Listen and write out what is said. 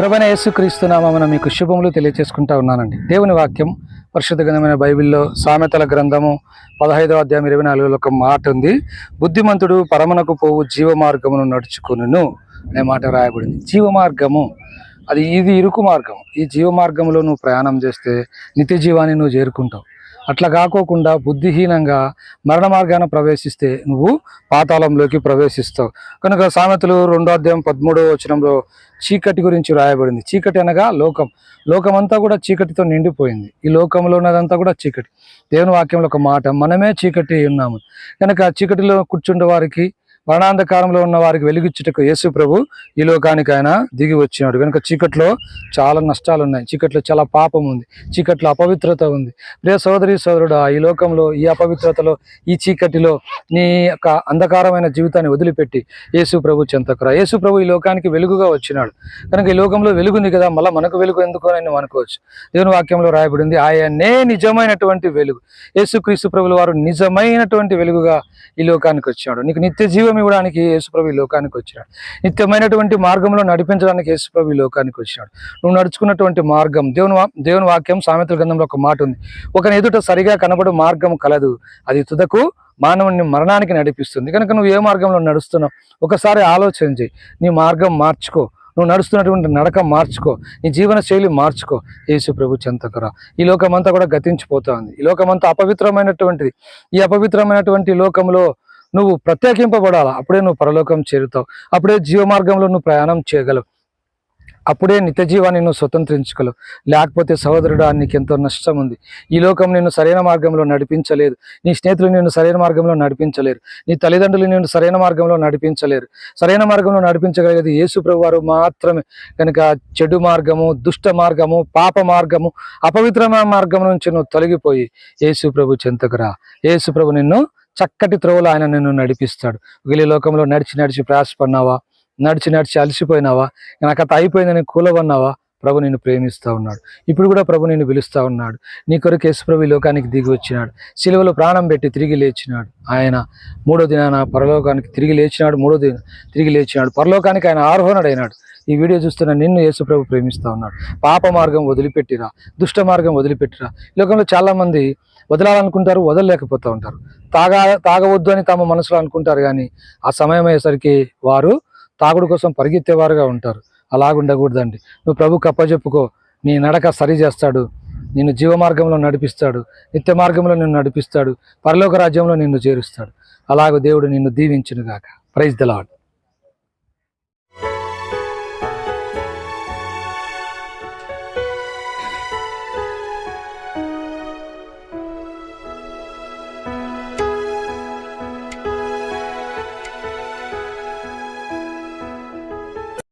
ప్రభన యేసుక్రీస్తునామమున మీకు శుభములు తెలియచేసుకుంటా ఉన్నానండి. దేవుని వాక్యం పరిశుద్ధ గ్రంథమైన బైబిల్లో సామెతల గ్రంథము పదహైదవ అధ్యాయం ఇరవై నాలుగులో ఒక మాట ఉంది. బుద్ధిమంతుడు పరమనకు పోవు జీవ మార్గమును నడుచుకును అనే మాట రాయబడింది. జీవ మార్గము అది ఇది ఇరుకు మార్గం. ఈ జీవ మార్గంలో నువ్వు ప్రయాణం చేస్తే నిత్య జీవాన్ని నువ్వు చేరుకుంటావు. అట్లా కాకోకుండా బుద్ధిహీనంగా మరణ మార్గాన ప్రవేశిస్తే నువ్వు పాతాళంలోకి ప్రవేశిస్తావు. కనుక సామెతలు రెండో అధ్యాయం పదమూడవ వచనంలో చీకటి గురించి రాయబడింది. చీకటి అనగా లోకం. లోకమంతా కూడా చీకటితో నిండిపోయింది. ఈ లోకంలో ఉన్నదంతా కూడా చీకటి. దేవుని వాక్యంలో ఒక మాట మనమే చీకటి ఉన్నాము. కనుక చీకటిలో కూర్చుండే వారికి మరణాంధకారంలో ఉన్న వారికి వెలుగుచ్చుటకు యేసు ప్రభు ఈ లోకానికి ఆయన దిగి వచ్చినాడు. కనుక చీకట్లో చాలా నష్టాలు ఉన్నాయి. చీకట్లో చాలా పాపం ఉంది. చీకట్లో అపవిత్రత ఉంది. ప్రియ సోదరి సోదరుడు ఈ లోకంలో ఈ అపవిత్రతలో ఈ చీకటిలో నీ యొక్క అంధకారమైన జీవితాన్ని వదిలిపెట్టి యేసు ప్రభు చెంతకురా. యేసు ప్రభు ఈ లోకానికి వెలుగుగా వచ్చినాడు. కనుక ఈ లోకంలో వెలుగుంది కదా మళ్ళీ మనకు వెలుగు ఎందుకు అని అనుకోవచ్చు. దేవుని వాక్యంలో రాయబడింది ఆయనే నిజమైనటువంటి వెలుగు. యేసుక్రీస్తు ప్రభులు వారు నిజమైనటువంటి వెలుగుగా ఈ లోకానికి వచ్చాడు నీకు నిత్య జీవం ఇవ్వడానికి యేసుప్రభు ఈ లోకానికి వచ్చినాడు. నిత్యమైనటువంటి మార్గంలో నడిపించడానికి యేసుప్రభు ఈ లోకానికి వచ్చాడు నువ్వు నడుచుకున్నటువంటి మార్గం దేవుని వా- దేవుని వాక్యం సామెతల గ్రంథంలో ఒక మాట ఉంది. ఒక ఎదుట సరిగా కనబడు మార్గం కలదు. అది తుదకు మానవుని మరణానికి నడిపిస్తుంది. కనుక నువ్వు ఏ మార్గంలో నడుస్తున్నావు? ఒకసారి ఆలోచన చేయి. నీ మార్గం మార్చుకో. నువ్వు నడుస్తున్నటువంటి నడక మార్చుకో. నీ జీవన శైలి మార్చుకో. యేసు ప్రభు చెంతకురా. ఈ లోకమంతా కూడా గతించిపోతా ఉంది. ఈ లోకమంతా అపవిత్రమైనటువంటిది. ఈ అపవిత్రమైనటువంటి లోకంలో నువ్వు ప్రత్యేకింపబడాలా? అప్పుడే నువ్వు పరలోకం చేరుతావు. అప్పుడే జీవ మార్గంలో నువ్వు ప్రయాణం చేయగలవు. అప్పుడే నిత్య జీవాన్ని నువ్వు స్వతంత్రించగలవు లేకపోతే సహోదరుడు నీకు ఎంతో నష్టం ఉంది ఈ లోకం నిన్ను సరైన మార్గంలో నడిపించలేదు. నీ స్నేహితులు నిన్ను సరైన మార్గంలో నడిపించలేరు. నీ తల్లిదండ్రులు నిన్ను సరైన మార్గంలో నడిపించలేరు. సరైన మార్గంలో నడిపించగలిగేది యేసు ప్రభు వారు మాత్రమే. కనుక చెడు మార్గము దుష్ట మార్గము పాప మార్గము అపవిత్రమైన మార్గం నుంచి నువ్వు తొలగిపోయి యేసు ప్రభు చెంతకురా యేసు ప్రభు నిన్ను చక్కటి త్రోవలో ఆయన నిన్ను నడిపిస్తాడు. వీళ్ళ లోకంలో నడిచి నడిచి ప్రయాసపడినావా? నడిచి నడిచి అలసిపోయినావా? నాకు అత అయిపోయిందని కూలవన్నావా ప్రభు నిన్ను ప్రేమిస్తూ ఉన్నాడు. ఇప్పుడు కూడా ప్రభు నిన్ను పిలుస్తూ ఉన్నాడు. నీ కొరకు యేసు లోకానికి దిగి వచ్చినాడు. సిలువలో ప్రాణం పెట్టి తిరిగి లేచినాడు. ఆయన మూడో దినాన పరలోకానికి తిరిగి లేచినాడు. మూడో దిన తిరిగి లేచినాడు. పరలోకానికి ఆయన ఆరోహణుడైనాడు. ఈ వీడియో చూస్తున్న నిన్ను యేసుప్రభు ప్రేమిస్తూ ఉన్నాడు. పాప మార్గం వదిలిపెట్టిరా. దుష్ట మార్గం వదిలిపెట్టిరా. ఈ లోకంలో చాలామంది వదలాలనుకుంటారు వదలలేకపోతూ ఉంటారు. తాగా తాగవద్దు అని తమ మనసులో అనుకుంటారు కానీ ఆ సమయం అయ్యేసరికి వారు తాగుడు కోసం పరిగెత్తేవారుగా ఉంటారు. అలాగుండకూడదండి నువ్వు ప్రభు కప్పజెప్పుకో నీ నడక సరి చేస్తాడు నిన్ను జీవ మార్గంలో నడిపిస్తాడు నిత్య మార్గంలో నిన్ను నడిపిస్తాడు పరలోక రాజ్యంలో నిన్ను చేరుస్తాడు. అలాగ దేవుడు నిన్ను దీవించునుగాక. Praise the lord